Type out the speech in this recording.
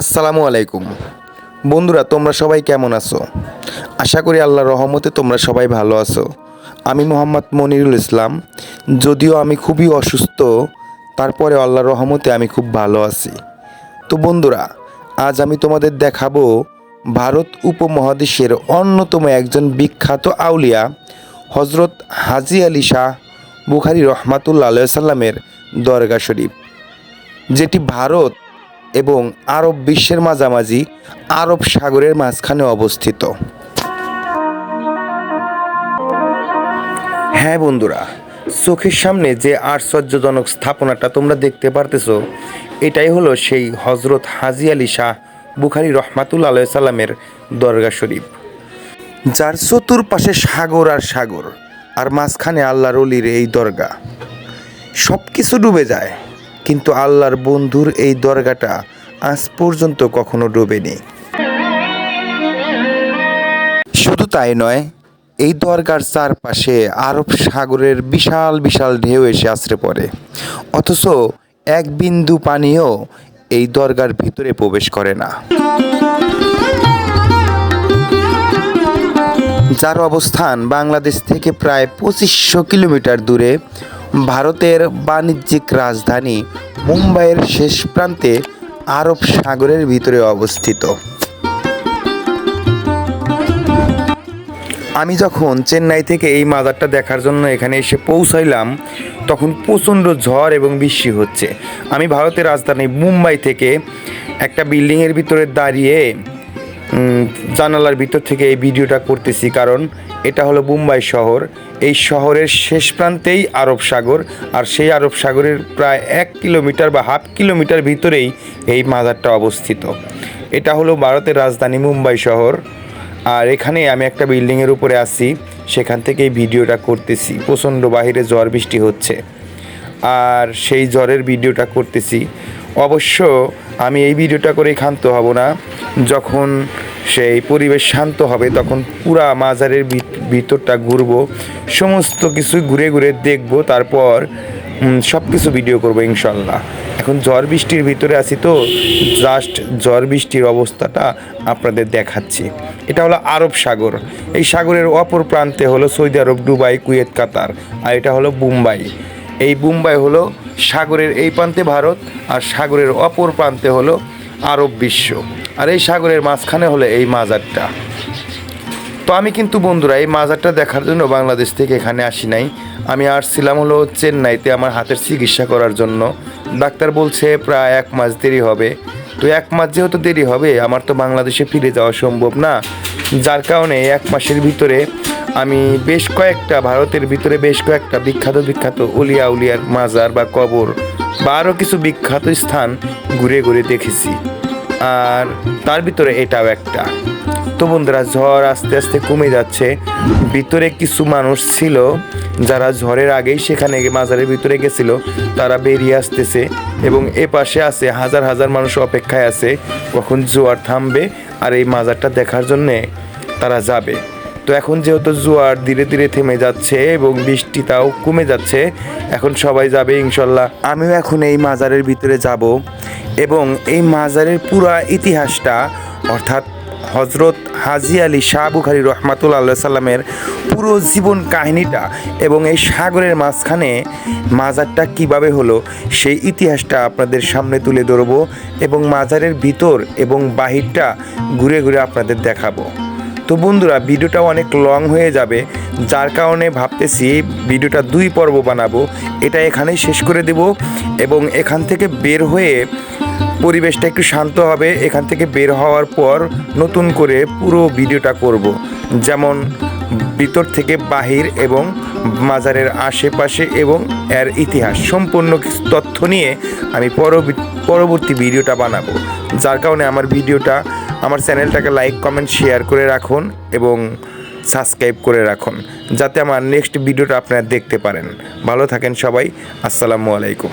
আসসালামু আলাইকুম। বন্ধুরা, তোমরা সবাই কেমন আছো? আশা করি আল্লাহর রহমতে তোমরা সবাই ভালো আছো। আমি মোহাম্মদ মনিরুল ইসলাম। যদিও আমি খুবই অসুস্থ, তারপরে আল্লাহর রহমতে আমি খুব ভালো আছি। তো বন্ধুরা, আজ আমি তোমাদের দেখাবো ভারত উপমহাদেশের অন্যতম একজন বিখ্যাত আউলিয়া হজরত হাজি আলী শাহ বুখারি রহমাতুল্লা সাল্লামের দরগা শরীফ, যেটি ভারত এবং আরব বিশ্বের মাঝামাঝি আরব সাগরের মাঝখানে অবস্থিত। হ্যাঁ বন্ধুরা, চোখের সামনে যে আশ্চর্যজনক স্থাপনাটা তোমরা দেখতে পারতেছো, এটাই হলো সেই হজরত হাজি আলী শাহ বুখারি রহমাতুল আলাই সাল্লামের দরগা শরীফ, যার চতুর্পাশে সাগর আর সাগর, আর মাঝখানে আল্লাহর অলির এই দরগা। সব কিছু ডুবে যায়। কিন্তু আল্লাহর বন্ধুর এই দরগাটা আজ পর্যন্ত কখনো ডুবেনি। শুধু তাই নয়, এই দরগার চারপাশে আরব সাগরের বিশাল বিশাল ঢেউ এসে আশ্রে পড়ে। অথচ এক বিন্দু পানিও এই দরগার ভিতরে প্রবেশ করে না। যার অবস্থান বাংলাদেশ থেকে প্রায় পঁচিশশো কিলোমিটার দূরে ভারতের বাণিজ্যিক রাজধানী মুম্বাইয়ের শেষ প্রান্তে আরব সাগরের ভিতরে অবস্থিত। আমি যখন চেন্নাই থেকে এই মাজারটা দেখার জন্য এখানে এসে পৌঁছাইলাম, তখন প্রচণ্ড ঝড় এবং বৃষ্টি হচ্ছে। আমি ভারতের রাজধানী মুম্বাই থেকে একটা বিল্ডিংয়ের ভিতরে দাঁড়িয়ে জানালার ভিতর থেকে এই ভিডিওটা করতেছি, কারণ এটা হলো মুম্বাই শহর। এই শহরের শেষ প্রান্তেই আরব সাগর, আর সেই আরব সাগরের প্রায় এক কিলোমিটার বা হাফ কিলোমিটার ভিতরেই এই মাজারটা অবস্থিত। এটা হলো ভারতের রাজধানী মুম্বাই শহর, আর এখানে আমি একটা বিল্ডিংয়ের উপরে আছি, সেখান থেকে এই ভিডিওটা করতেছি। প্রচণ্ড বাহিরে ঝড় বৃষ্টি হচ্ছে, আর সেই জ্বরের ভিডিওটা করতেছি। অবশ্য আমি এই ভিডিওটা করে ক্ষান্ত হব না। যখন সেই পরিবেশ শান্ত হবে, তখন পুরা মাজারের ভিত- ভিতরটা ঘুরবো, সমস্ত কিছু ঘুরে ঘুরে দেখব, তারপর সব কিছু ভিডিও করব ইনশাল্লাহ। এখন ঝড় বৃষ্টির ভিতরে আছি তো জাস্ট ঝড় বৃষ্টির অবস্থাটা আপনাদের দেখাচ্ছি। এটা হলো আরব সাগর। এই সাগরের অপর প্রান্তে হলো সৌদি আরব, দুবাই, কুয়েত, কাতার। আর এটা হলো মুম্বাই। এই মুম্বাই হলো সাগরের এই প্রান্তে ভারত আর সাগরের অপর প্রান্তে হলো আরব বিশ্ব। আর এই সাগরের মাঝখানে হলো এই মাজারটা। তো আমি কিন্তু বন্ধুরা, এই মাজারটা দেখার জন্য বাংলাদেশ থেকে এখানে আসি নাই। আমি আসছিলাম হলো চেন্নাইতে আমার হাতের চিকিৎসা করার জন্য। ডাক্তার বলছে প্রায় এক মাস দেরি হবে। তো এক মাস যেহেতু দেরি হবে, আমার তো বাংলাদেশে ফিরে যাওয়া সম্ভব না। যার কারণে এক মাসের ভিতরে আমি বেশ কয়েকটা, ভারতের ভিতরে বেশ কয়েকটা বিখ্যাত বিখ্যাত উলিয়া উলিয়ার মাজার বা কবর বা আরও কিছু বিখ্যাত স্থান ঘুরে ঘুরে দেখেছি। আর তার ভিতরে এটাও একটা। তো বন্ধুরা ঝড় আস্তে আস্তে কমে যাচ্ছে। ভিতরে কিছু মানুষ ছিল, যারা ঝড়ের আগেই সেখানে মাজারের ভিতরে গেছিল, তারা বেরিয়ে আসতেছে এবং এ পাশে আছে হাজার হাজার মানুষ অপেক্ষায় আছে, কখন জোয়ার থামবে আর এই মাজারটা দেখার জন্যে তারা যাবে। তো এখন যেহেতু জোয়ার ধীরে ধীরে থেমে যাচ্ছে এবং বৃষ্টি তাও কমে যাচ্ছে, এখন সবাই যাবে ইনশাল্লাহ। আমিও এখন এই মাজারের ভিতরে যাব এবং এই মাজারের পুরা ইতিহাসটা, অর্থাৎ হজরত হাজি আলী শাহ বুখারি রহমাতুল্লা আল্লাহ সাল্লামের পুরো জীবন কাহিনীটা এবং এই সাগরের মাঝখানে মাজারটা কীভাবে হলো, সেই ইতিহাসটা আপনাদের সামনে তুলে ধরবো এবং মাজারের ভিতর এবং বাহিরটা ঘুরে ঘুরে আপনাদের দেখাবো। তো বন্ধুরা ভিডিওটা অনেক লং হয়ে যাবে, যার কারণে ভাবতেছি ভিডিওটা দুই পর্ব বানাবো। এটা এখানেই শেষ করে দেব এবং এখান থেকে বের হয়ে পরিবেশটা একটু শান্ত হবে। এখান থেকে বের হওয়ার পর নতুন করে পুরো ভিডিওটা করব। যেমন ভিতর থেকে বাহির এবং মাজারের আশেপাশে এবং এর ইতিহাস সম্পূর্ণ কিছু তথ্য নিয়ে আমি পরবর্তী পরবর্তী ভিডিওটা বানাবো। যার কারণে আমার ভিডিওটা, আমার চ্যানেলটাকে লাইক, কমেন্ট, শেয়ার করে রাখুন এবং সাবস্ক্রাইব করে রাখুন। যাতে আমার নেক্সট ভিডিওটা আপনারা দেখতে পারেন। ভালো থাকেন সবাই। আসসালামু আলাইকুম।